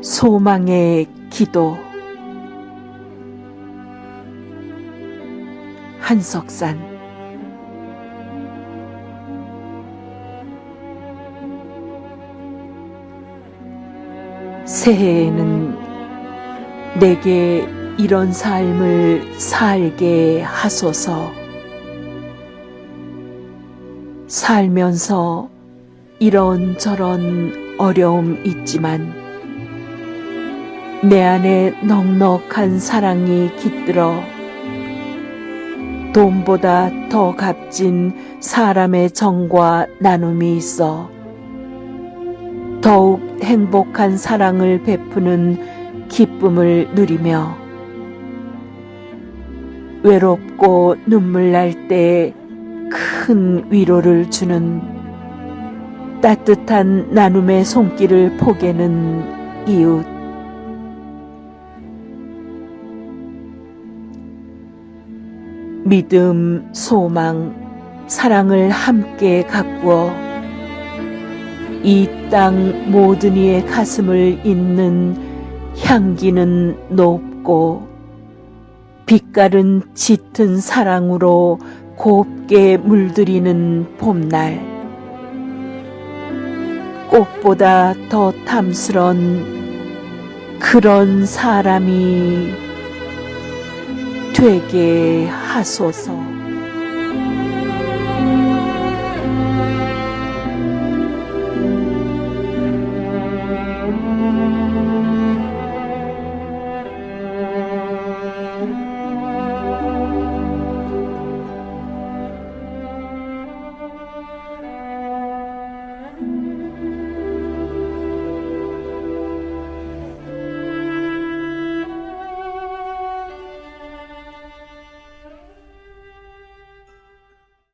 소망의 기도 한석산 새해에는 내게 이런 삶을 살게 하소서. 살면서 이런저런 어려움 있지만 내 안에 넉넉한 사랑이 깃들어 돈보다 더 값진 사람의 정과 나눔이 있어 더욱 행복한 사랑을 베푸는 기쁨을 누리며 외롭고 눈물 날 때 큰 위로를 주는 따뜻한 나눔의 손길을 포개는 이웃 믿음, 소망, 사랑을 함께 가꾸어 이 땅 모든 이의 가슴을 잇는 향기는 높고 빛깔은 짙은 사랑으로 곱게 물들이는 봄날. 꽃보다 더 탐스런 그런 사람이 되게 하소서.